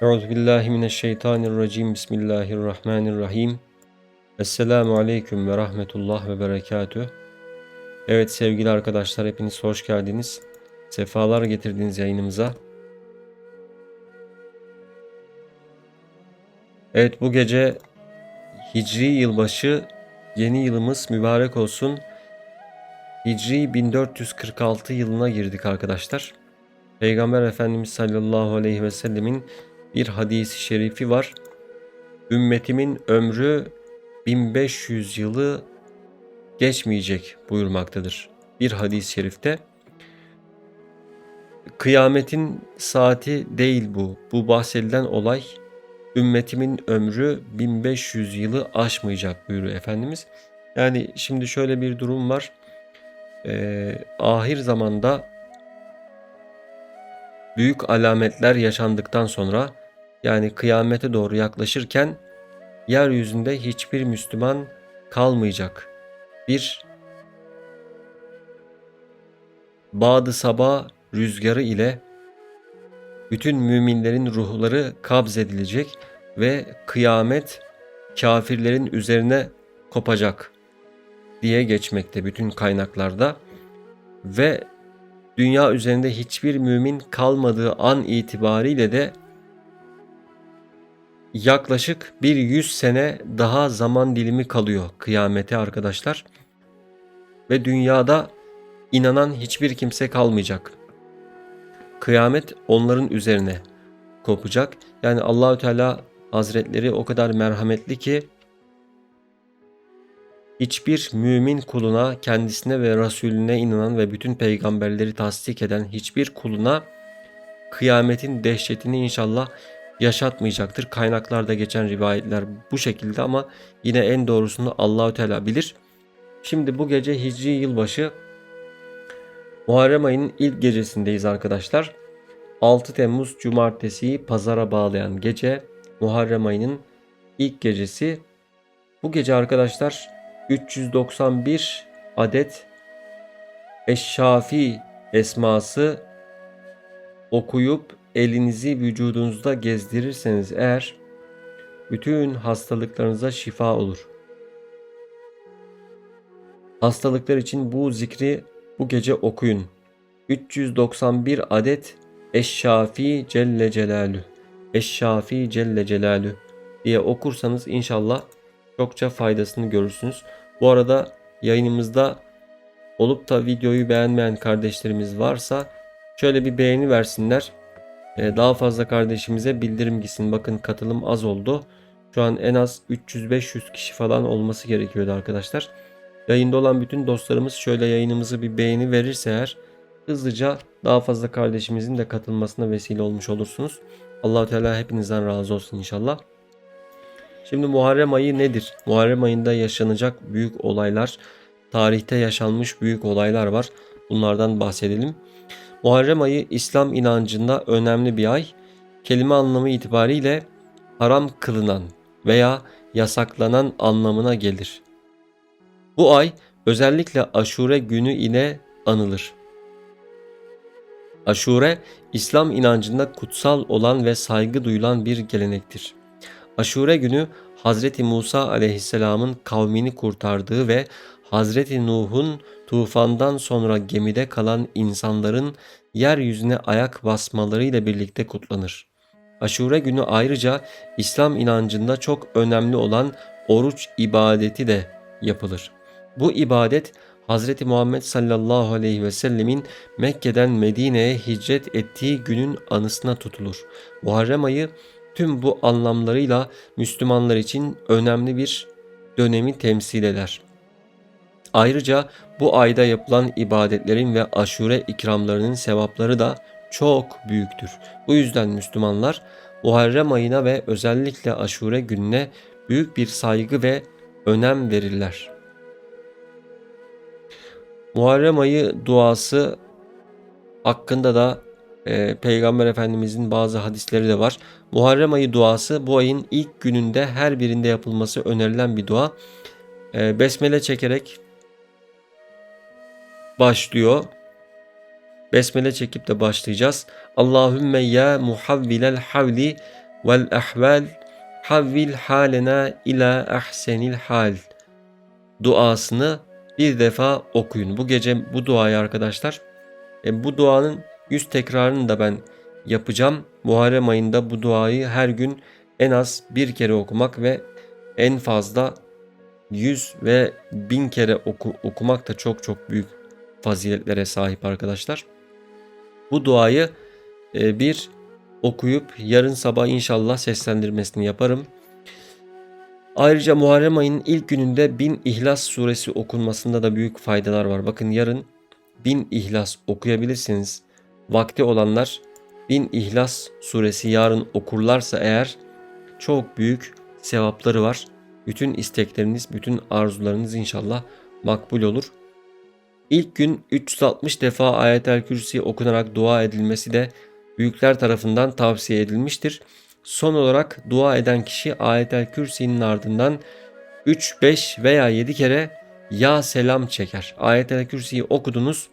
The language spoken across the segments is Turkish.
Euzu billahi mineşşeytanirracim. Bismillahirrahmanirrahim. Esselamu aleyküm ve rahmetullah ve berekatüh. Evet sevgili arkadaşlar hepiniz hoş geldiniz. Sefalar getirdiniz yayınımıza. Evet bu gece Hicri yılbaşı yeni yılımız mübarek olsun. Hicri 1446 yılına girdik arkadaşlar. Peygamber Efendimiz sallallahu aleyhi ve sellemin bir hadisi şerifi var. Ümmetimin ömrü 1500 yılı geçmeyecek buyurmaktadır. Bir hadis-i şerifte. Kıyametin saati değil bu. Bu bahsedilen olay ümmetimin ömrü 1500 yılı aşmayacak buyuruyor Efendimiz. Yani şimdi şöyle bir durum var. Ee, ahir zamanda büyük alametler yaşandıktan sonra yani kıyamete doğru yaklaşırken yeryüzünde hiçbir Müslüman kalmayacak. Bir Bağdı Sabah rüzgarı ile bütün müminlerin ruhları kabz edilecek ve kıyamet kafirlerin üzerine kopacak diye geçmekte bütün kaynaklarda ve dünya üzerinde hiçbir mümin kalmadığı an itibariyle de yaklaşık bir yüz sene daha zaman dilimi kalıyor kıyamete arkadaşlar. Ve dünyada inanan hiçbir kimse kalmayacak. Kıyamet onların üzerine kopacak. Yani Allahü Teala Hazretleri o kadar merhametli ki hiçbir mümin kuluna, kendisine ve Resulüne inanan ve bütün peygamberleri tasdik eden hiçbir kuluna kıyametin dehşetini inşallah yaşatmayacaktır. Kaynaklarda geçen rivayetler bu şekilde ama yine en doğrusunu Allahü Teala bilir. Şimdi bu gece Hicri yılbaşı Muharrem ayının ilk gecesindeyiz arkadaşlar. 6 Temmuz Cumartesi'yi pazara bağlayan gece Muharrem ayının ilk gecesi. Bu gece arkadaşlar 391 adet Eşşafi esması okuyup elinizi vücudunuzda gezdirirseniz eğer bütün hastalıklarınıza şifa olur. Hastalıklar için bu zikri bu gece okuyun. 391 adet Eşşafi Celle Celalü. Eşşafi Celle Celalü diye okursanız inşallah çokça faydasını görürsünüz. Bu arada yayınımızda olup da videoyu beğenmeyen kardeşlerimiz varsa şöyle bir beğeni versinler. Ee, daha fazla kardeşimize bildirim gitsin. Bakın katılım az oldu. Şu an en az 300-500 kişi falan olması gerekiyordu arkadaşlar. Yayında olan bütün dostlarımız şöyle yayınımızı bir beğeni verirse eğer hızlıca daha fazla kardeşimizin de katılmasına vesile olmuş olursunuz. allah Teala hepinizden razı olsun inşallah. Şimdi Muharrem ayı nedir? Muharrem ayında yaşanacak büyük olaylar, tarihte yaşanmış büyük olaylar var. Bunlardan bahsedelim. Muharrem ayı İslam inancında önemli bir ay. Kelime anlamı itibariyle haram kılınan veya yasaklanan anlamına gelir. Bu ay özellikle Aşure günü ile anılır. Aşure, İslam inancında kutsal olan ve saygı duyulan bir gelenektir. Aşure günü Hazreti Musa aleyhisselamın kavmini kurtardığı ve Hazreti Nuh'un tufandan sonra gemide kalan insanların yeryüzüne ayak basmalarıyla birlikte kutlanır. Aşure günü ayrıca İslam inancında çok önemli olan oruç ibadeti de yapılır. Bu ibadet Hz. Muhammed sallallahu aleyhi ve sellemin Mekke'den Medine'ye hicret ettiği günün anısına tutulur. Muharrem ayı tüm bu anlamlarıyla Müslümanlar için önemli bir dönemi temsil eder. Ayrıca bu ayda yapılan ibadetlerin ve aşure ikramlarının sevapları da çok büyüktür. Bu yüzden Müslümanlar Muharrem ayına ve özellikle aşure gününe büyük bir saygı ve önem verirler. Muharrem ayı duası hakkında da e, Peygamber Efendimizin bazı hadisleri de var. Muharrem ayı duası bu ayın ilk gününde her birinde yapılması önerilen bir dua. E, besmele çekerek başlıyor. Besmele çekip de başlayacağız. Allahümme ya muhavvilel havli vel ahval havvil halena ila ahsenil hal duasını bir defa okuyun. Bu gece bu duayı arkadaşlar e, bu duanın yüz tekrarını da ben yapacağım. Muharrem ayında bu duayı her gün en az bir kere okumak ve en fazla 100 ve 1000 kere oku, okumak da çok çok büyük faziletlere sahip arkadaşlar. Bu duayı e, bir okuyup yarın sabah inşallah seslendirmesini yaparım. Ayrıca Muharrem ayının ilk gününde bin İhlas suresi okunmasında da büyük faydalar var. Bakın yarın bin İhlas okuyabilirsiniz. Vakti olanlar bin İhlas suresi yarın okurlarsa eğer çok büyük sevapları var. Bütün istekleriniz, bütün arzularınız inşallah makbul olur. İlk gün 360 defa ayetel kürsi okunarak dua edilmesi de büyükler tarafından tavsiye edilmiştir. Son olarak dua eden kişi ayetel kürsinin ardından 3, 5 veya 7 kere ya selam çeker. Ayetel kürsiyi okudunuz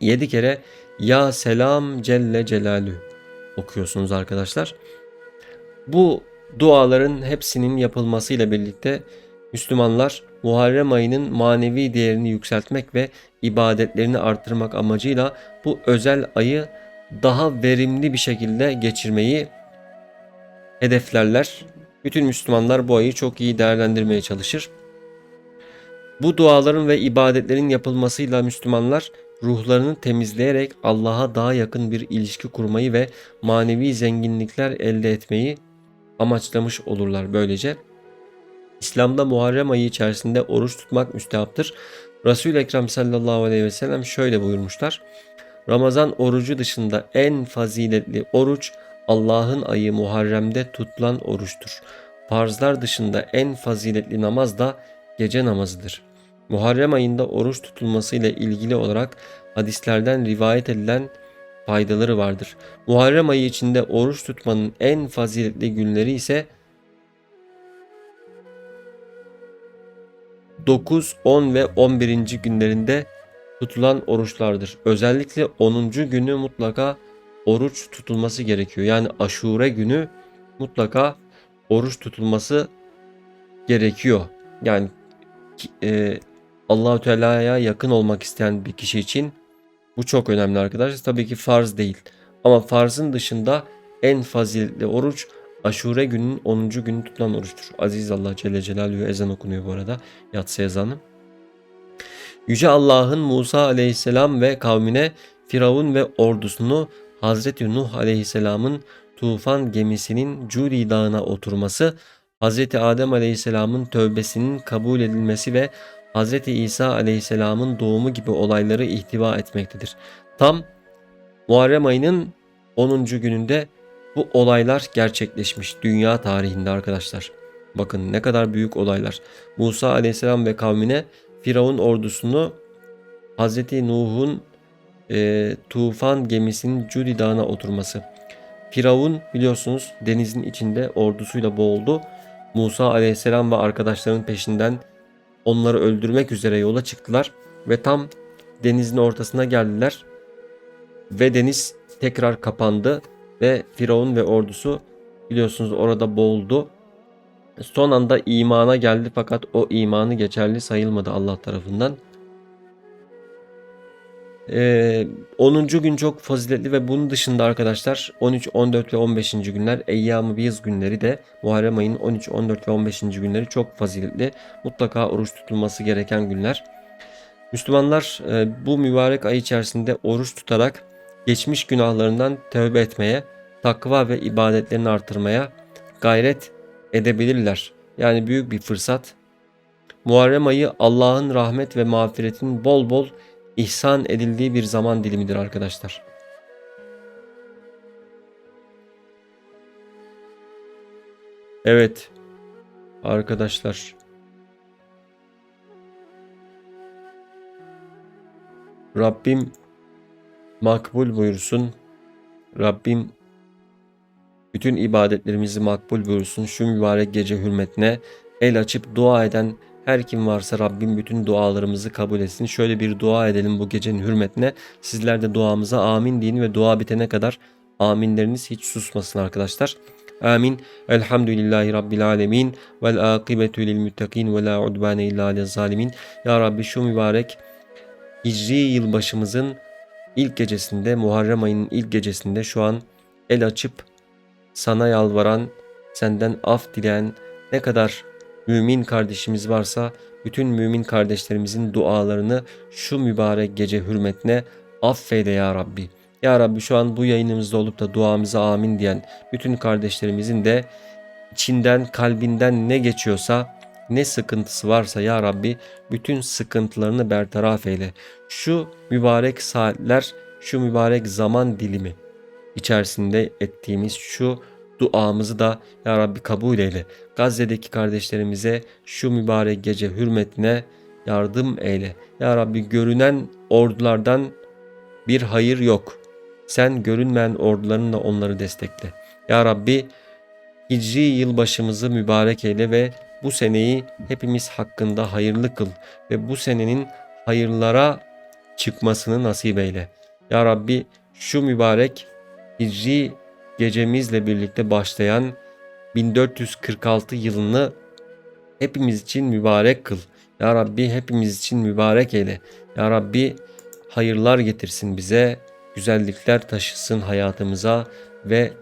7 kere ya selam celle celalü okuyorsunuz arkadaşlar. Bu duaların hepsinin yapılmasıyla birlikte Müslümanlar Muharrem ayının manevi değerini yükseltmek ve ibadetlerini arttırmak amacıyla bu özel ayı daha verimli bir şekilde geçirmeyi hedeflerler. Bütün Müslümanlar bu ayı çok iyi değerlendirmeye çalışır. Bu duaların ve ibadetlerin yapılmasıyla Müslümanlar ruhlarını temizleyerek Allah'a daha yakın bir ilişki kurmayı ve manevi zenginlikler elde etmeyi amaçlamış olurlar böylece. İslam'da Muharrem ayı içerisinde oruç tutmak müstehaptır. Resul-i Ekrem sallallahu aleyhi ve sellem şöyle buyurmuşlar. Ramazan orucu dışında en faziletli oruç Allah'ın ayı Muharrem'de tutulan oruçtur. Farzlar dışında en faziletli namaz da gece namazıdır. Muharrem ayında oruç tutulması ile ilgili olarak hadislerden rivayet edilen faydaları vardır. Muharrem ayı içinde oruç tutmanın en faziletli günleri ise 9, 10 ve 11. günlerinde tutulan oruçlardır. Özellikle 10. günü mutlaka oruç tutulması gerekiyor. Yani aşure günü mutlaka oruç tutulması gerekiyor. Yani e, Allahu Teala'ya yakın olmak isteyen bir kişi için bu çok önemli arkadaşlar. Tabii ki farz değil. Ama farzın dışında en faziletli oruç Aşure günün 10. günü tutulan oruçtur. Aziz Allah Celle Celaluhu ezan okunuyor bu arada. Yatsı ezanı. Yüce Allah'ın Musa aleyhisselam ve kavmine Firavun ve ordusunu Hazreti Nuh aleyhisselamın tufan gemisinin Cudi dağına oturması, Hazreti Adem aleyhisselamın tövbesinin kabul edilmesi ve Hazreti İsa aleyhisselamın doğumu gibi olayları ihtiva etmektedir. Tam Muharrem ayının 10. gününde bu olaylar gerçekleşmiş dünya tarihinde arkadaşlar. Bakın ne kadar büyük olaylar. Musa aleyhisselam ve kavmine Firavun ordusunu Hazreti Nuh'un e, tufan gemisinin Cudi Dağı'na oturması. Firavun biliyorsunuz denizin içinde ordusuyla boğuldu. Musa aleyhisselam ve arkadaşlarının peşinden onları öldürmek üzere yola çıktılar ve tam denizin ortasına geldiler ve deniz tekrar kapandı ve Firavun ve ordusu biliyorsunuz orada boğuldu. Son anda imana geldi fakat o imanı geçerli sayılmadı Allah tarafından. Ee, 10. gün çok faziletli ve bunun dışında arkadaşlar 13, 14 ve 15. günler Eyyam-ı Biz günleri de Muharrem ayının 13, 14 ve 15. günleri çok faziletli. Mutlaka oruç tutulması gereken günler. Müslümanlar e, bu mübarek ay içerisinde oruç tutarak geçmiş günahlarından tövbe etmeye, takva ve ibadetlerini artırmaya gayret edebilirler. Yani büyük bir fırsat. Muharrem ayı Allah'ın rahmet ve mağfiretinin bol bol ihsan edildiği bir zaman dilimidir arkadaşlar. Evet arkadaşlar. Rabbim makbul buyursun. Rabbim bütün ibadetlerimizi makbul buyursun. Şu mübarek gece hürmetine el açıp dua eden her kim varsa Rabbim bütün dualarımızı kabul etsin. Şöyle bir dua edelim bu gecenin hürmetine. Sizler de duamıza amin deyin ve dua bitene kadar aminleriniz hiç susmasın arkadaşlar. Amin. Elhamdülillahi Rabbil alemin. Vel akibetu lil muttakin ve la udvane illa zalimin. Ya Rabbi şu mübarek Hicri yılbaşımızın ilk gecesinde, Muharrem ayının ilk gecesinde şu an el açıp sana yalvaran, senden af dileyen ne kadar mümin kardeşimiz varsa bütün mümin kardeşlerimizin dualarını şu mübarek gece hürmetine affeyle ya Rabbi. Ya Rabbi şu an bu yayınımızda olup da duamıza amin diyen bütün kardeşlerimizin de içinden kalbinden ne geçiyorsa ne sıkıntısı varsa ya Rabbi bütün sıkıntılarını bertaraf eyle. Şu mübarek saatler, şu mübarek zaman dilimi içerisinde ettiğimiz şu duamızı da ya Rabbi kabul eyle. Gazze'deki kardeşlerimize şu mübarek gece hürmetine yardım eyle. Ya Rabbi görünen ordulardan bir hayır yok. Sen görünmeyen ordularınla onları destekle. Ya Rabbi Hicri yılbaşımızı mübarek eyle ve bu seneyi hepimiz hakkında hayırlı kıl ve bu senenin hayırlara çıkmasını nasip eyle. Ya Rabbi şu mübarek Hicri gecemizle birlikte başlayan 1446 yılını hepimiz için mübarek kıl. Ya Rabbi hepimiz için mübarek eyle. Ya Rabbi hayırlar getirsin bize, güzellikler taşısın hayatımıza ve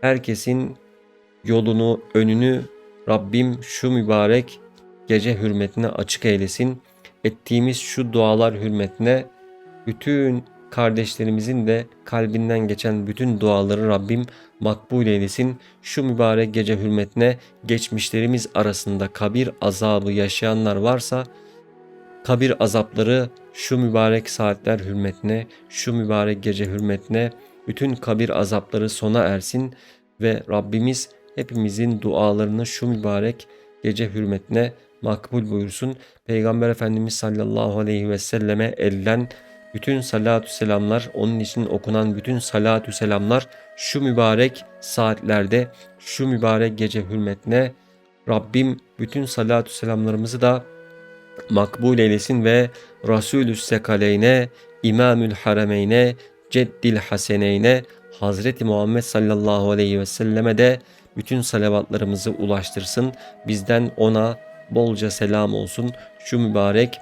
herkesin yolunu, önünü Rabbim şu mübarek gece hürmetine açık eylesin. Ettiğimiz şu dualar hürmetine bütün kardeşlerimizin de kalbinden geçen bütün duaları Rabbim makbul eylesin. Şu mübarek gece hürmetine geçmişlerimiz arasında kabir azabı yaşayanlar varsa kabir azapları şu mübarek saatler hürmetine, şu mübarek gece hürmetine bütün kabir azapları sona ersin ve Rabbimiz hepimizin dualarını şu mübarek gece hürmetine makbul buyursun. Peygamber Efendimiz sallallahu aleyhi ve selleme elden bütün salatü selamlar, onun için okunan bütün salatü selamlar şu mübarek saatlerde, şu mübarek gece hürmetine Rabbim bütün salatü selamlarımızı da makbul eylesin ve Resulü Sekaleyne, İmamül Harameyne, Ceddil Haseneyne, Hazreti Muhammed sallallahu aleyhi ve selleme de bütün salavatlarımızı ulaştırsın. Bizden ona bolca selam olsun. Şu mübarek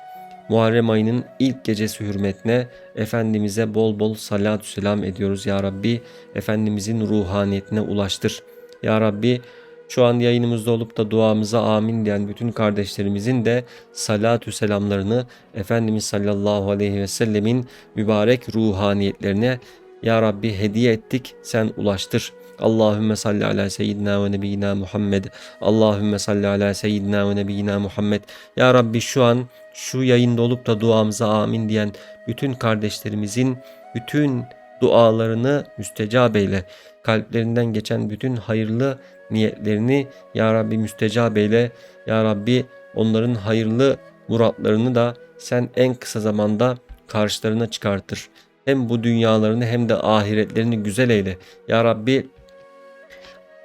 Muharrem ayının ilk gecesi hürmetine Efendimiz'e bol bol salatü selam ediyoruz ya Rabbi. Efendimizin ruhaniyetine ulaştır. Ya Rabbi şu an yayınımızda olup da duamıza amin diyen bütün kardeşlerimizin de salatü selamlarını Efendimiz sallallahu aleyhi ve sellemin mübarek ruhaniyetlerine Ya Rabbi hediye ettik sen ulaştır. Allahümme salli ala seyyidina ve nebiyyina Muhammed. Allahümme salli ala seyyidina ve nebiyyina Muhammed. Ya Rabbi şu an şu yayında olup da duamıza amin diyen bütün kardeşlerimizin bütün dualarını müstecab eyle. Kalplerinden geçen bütün hayırlı niyetlerini Ya Rabbi müstecab eyle. Ya Rabbi onların hayırlı muratlarını da sen en kısa zamanda karşılarına çıkartır. Hem bu dünyalarını hem de ahiretlerini güzel eyle. Ya Rabbi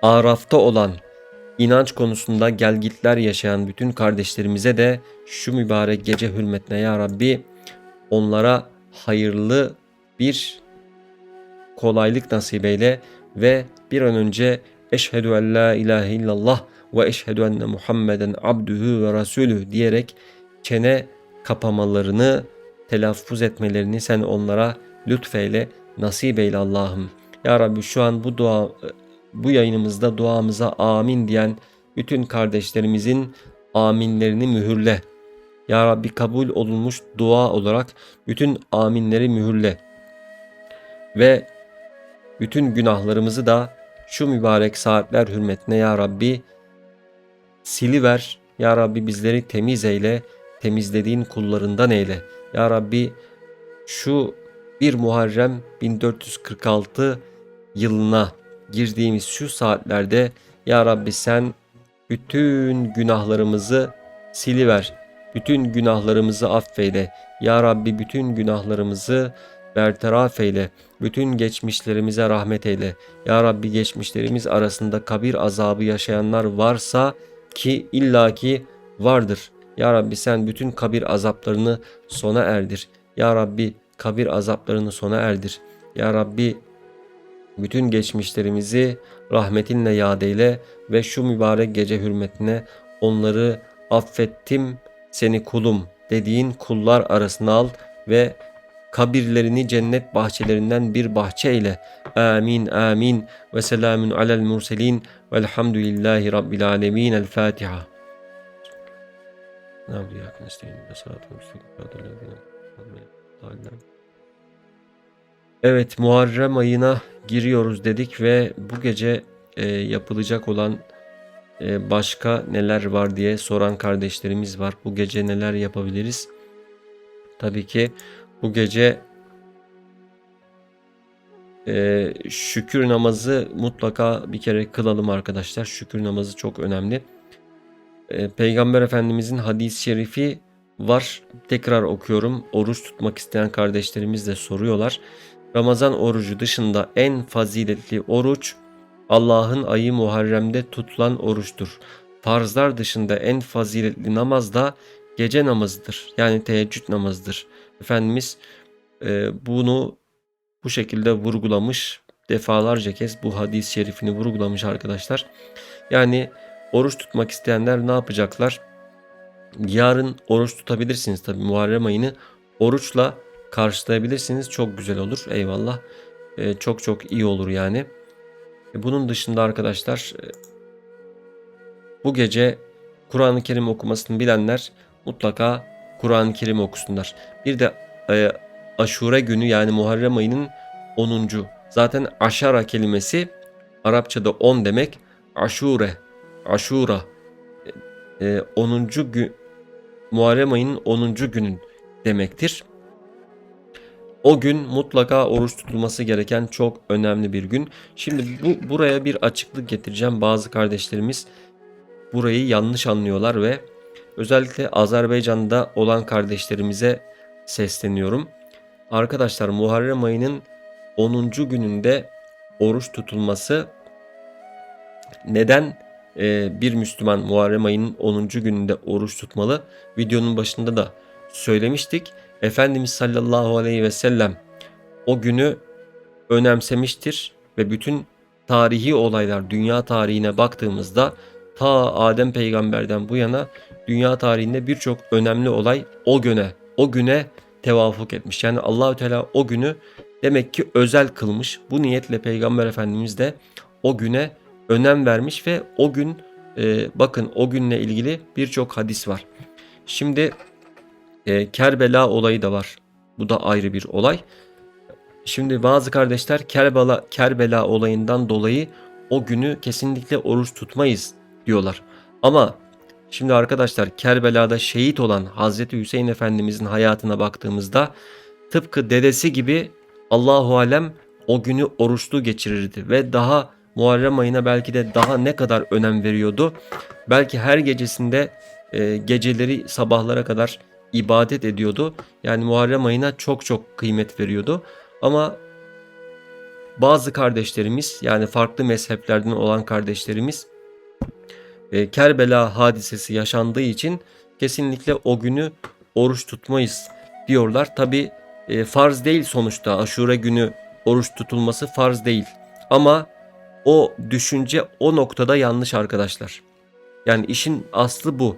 Araf'ta olan inanç konusunda gelgitler yaşayan bütün kardeşlerimize de şu mübarek gece hürmetine ya Rabbi onlara hayırlı bir kolaylık nasip eyle ve bir an önce eşhedü en la ilahe illallah ve eşhedü enne Muhammeden abdühü ve rasulü diyerek çene kapamalarını telaffuz etmelerini sen onlara lütfeyle nasip eyle Allah'ım. Ya Rabbi şu an bu dua bu yayınımızda duamıza amin diyen bütün kardeşlerimizin aminlerini mühürle. Ya Rabbi kabul olunmuş dua olarak bütün aminleri mühürle. Ve bütün günahlarımızı da şu mübarek saatler hürmetine Ya Rabbi siliver. Ya Rabbi bizleri temiz eyle, temizlediğin kullarından eyle. Ya Rabbi şu bir Muharrem 1446 yılına girdiğimiz şu saatlerde Ya Rabbi sen bütün günahlarımızı siliver. Bütün günahlarımızı affeyle. Ya Rabbi bütün günahlarımızı bertaraf eyle. Bütün geçmişlerimize rahmet eyle. Ya Rabbi geçmişlerimiz arasında kabir azabı yaşayanlar varsa ki illaki vardır. Ya Rabbi sen bütün kabir azaplarını sona erdir. Ya Rabbi kabir azaplarını sona erdir. Ya Rabbi Bütün geçmişlerimizi rahmetinle yad eyle ve şu mübarek gece hürmetine onları affettim seni kulum dediğin kullar arasına al ve kabirlerini cennet bahçelerinden bir bahçe ile. Amin amin ve selamun alel murselin velhamdülillahi rabbil alemin. El Fatiha. Evet Muharrem ayına giriyoruz dedik ve bu gece e, yapılacak olan e, başka neler var diye soran kardeşlerimiz var. Bu gece neler yapabiliriz? Tabii ki bu gece e, şükür namazı mutlaka bir kere kılalım arkadaşlar. Şükür namazı çok önemli. E, Peygamber Efendimizin hadis-i şerifi var. Tekrar okuyorum. Oruç tutmak isteyen kardeşlerimiz de soruyorlar. Ramazan orucu dışında en faziletli oruç Allah'ın ayı Muharrem'de tutulan oruçtur. Farzlar dışında en faziletli namaz da gece namazıdır. Yani teheccüd namazıdır. Efendimiz e, bunu bu şekilde vurgulamış. Defalarca kez bu hadis-i şerifini vurgulamış arkadaşlar. Yani oruç tutmak isteyenler ne yapacaklar? Yarın oruç tutabilirsiniz tabi Muharrem ayını oruçla karşılayabilirsiniz. Çok güzel olur. Eyvallah. E, çok çok iyi olur yani. E, bunun dışında arkadaşlar e, bu gece Kur'an-ı Kerim okumasını bilenler mutlaka Kur'an-ı Kerim okusunlar. Bir de e, aşure günü yani Muharrem ayının 10. Zaten aşara kelimesi Arapçada 10 demek. Aşure, aşura e, 10. gün Muharrem ayının 10. günün demektir. O gün mutlaka oruç tutulması gereken çok önemli bir gün. Şimdi bu buraya bir açıklık getireceğim. Bazı kardeşlerimiz burayı yanlış anlıyorlar ve özellikle Azerbaycan'da olan kardeşlerimize sesleniyorum. Arkadaşlar Muharrem ayının 10. gününde oruç tutulması neden e, bir Müslüman Muharrem ayının 10. gününde oruç tutmalı? Videonun başında da söylemiştik. Efendimiz sallallahu aleyhi ve sellem o günü önemsemiştir ve bütün tarihi olaylar dünya tarihine baktığımızda ta Adem peygamberden bu yana dünya tarihinde birçok önemli olay o güne o güne tevafuk etmiş. Yani Allahü Teala o günü demek ki özel kılmış. Bu niyetle peygamber efendimiz de o güne önem vermiş ve o gün e, bakın o günle ilgili birçok hadis var. Şimdi e, Kerbela olayı da var. Bu da ayrı bir olay. Şimdi bazı kardeşler Kerbela, Kerbela olayından dolayı o günü kesinlikle oruç tutmayız diyorlar. Ama şimdi arkadaşlar Kerbela'da şehit olan Hazreti Hüseyin Efendimizin hayatına baktığımızda tıpkı dedesi gibi Allahu alem o günü oruçlu geçirirdi ve daha Muharrem ayına belki de daha ne kadar önem veriyordu. Belki her gecesinde e, geceleri sabahlara kadar ibadet ediyordu. Yani Muharrem ayına çok çok kıymet veriyordu. Ama bazı kardeşlerimiz yani farklı mezheplerden olan kardeşlerimiz e, Kerbela hadisesi yaşandığı için kesinlikle o günü oruç tutmayız diyorlar. Tabi e, farz değil sonuçta aşure günü oruç tutulması farz değil. Ama o düşünce o noktada yanlış arkadaşlar. Yani işin aslı bu.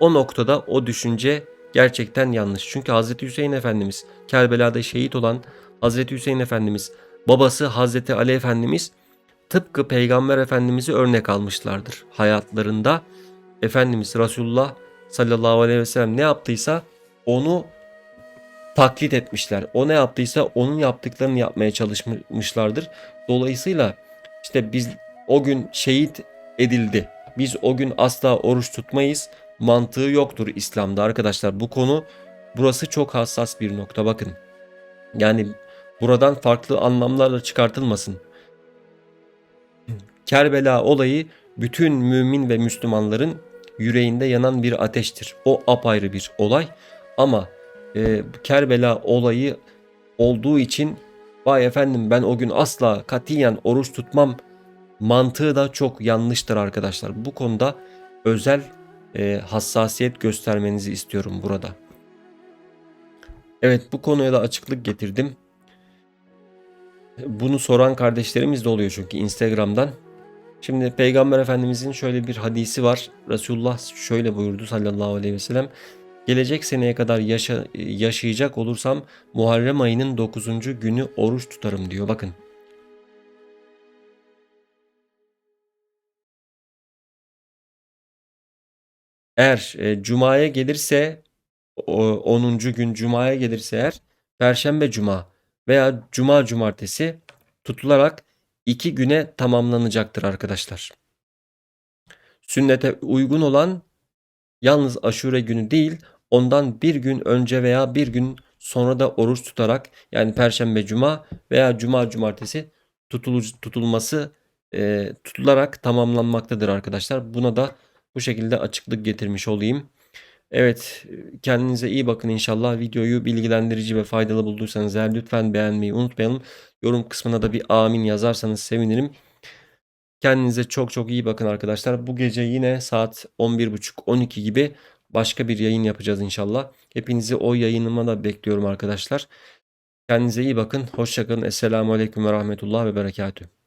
O noktada o düşünce gerçekten yanlış. Çünkü Hazreti Hüseyin Efendimiz Kerbela'da şehit olan Hazreti Hüseyin Efendimiz babası Hazreti Ali Efendimiz tıpkı Peygamber Efendimiz'i örnek almışlardır hayatlarında. Efendimiz Resulullah sallallahu aleyhi ve sellem ne yaptıysa onu taklit etmişler. O ne yaptıysa onun yaptıklarını yapmaya çalışmışlardır. Dolayısıyla işte biz o gün şehit edildi. Biz o gün asla oruç tutmayız mantığı yoktur İslam'da arkadaşlar. Bu konu burası çok hassas bir nokta bakın. Yani buradan farklı anlamlarla çıkartılmasın. Kerbela olayı bütün mümin ve Müslümanların yüreğinde yanan bir ateştir. O apayrı bir olay ama e, Kerbela olayı olduğu için vay efendim ben o gün asla katiyen oruç tutmam mantığı da çok yanlıştır arkadaşlar. Bu konuda özel e, hassasiyet göstermenizi istiyorum burada. Evet bu konuya da açıklık getirdim. Bunu soran kardeşlerimiz de oluyor çünkü Instagram'dan. Şimdi Peygamber Efendimizin şöyle bir hadisi var. Resulullah şöyle buyurdu sallallahu aleyhi ve sellem. Gelecek seneye kadar yaşa- yaşayacak olursam Muharrem ayının 9. günü oruç tutarım diyor. Bakın. Eğer e, Cuma'ya gelirse o 10. gün Cuma'ya gelirse eğer Perşembe Cuma veya Cuma Cumartesi tutularak iki güne tamamlanacaktır arkadaşlar. Sünnete uygun olan yalnız aşure günü değil ondan bir gün önce veya bir gün sonra da oruç tutarak yani Perşembe Cuma veya Cuma Cumartesi tutulması e, tutularak tamamlanmaktadır arkadaşlar. Buna da bu şekilde açıklık getirmiş olayım. Evet, kendinize iyi bakın inşallah. Videoyu bilgilendirici ve faydalı bulduysanız eğer lütfen beğenmeyi unutmayalım. Yorum kısmına da bir amin yazarsanız sevinirim. Kendinize çok çok iyi bakın arkadaşlar. Bu gece yine saat 11.30-12 gibi başka bir yayın yapacağız inşallah. Hepinizi o yayınıma da bekliyorum arkadaşlar. Kendinize iyi bakın. Hoşçakalın. Esselamu Aleyküm ve Rahmetullah ve Berekatühü.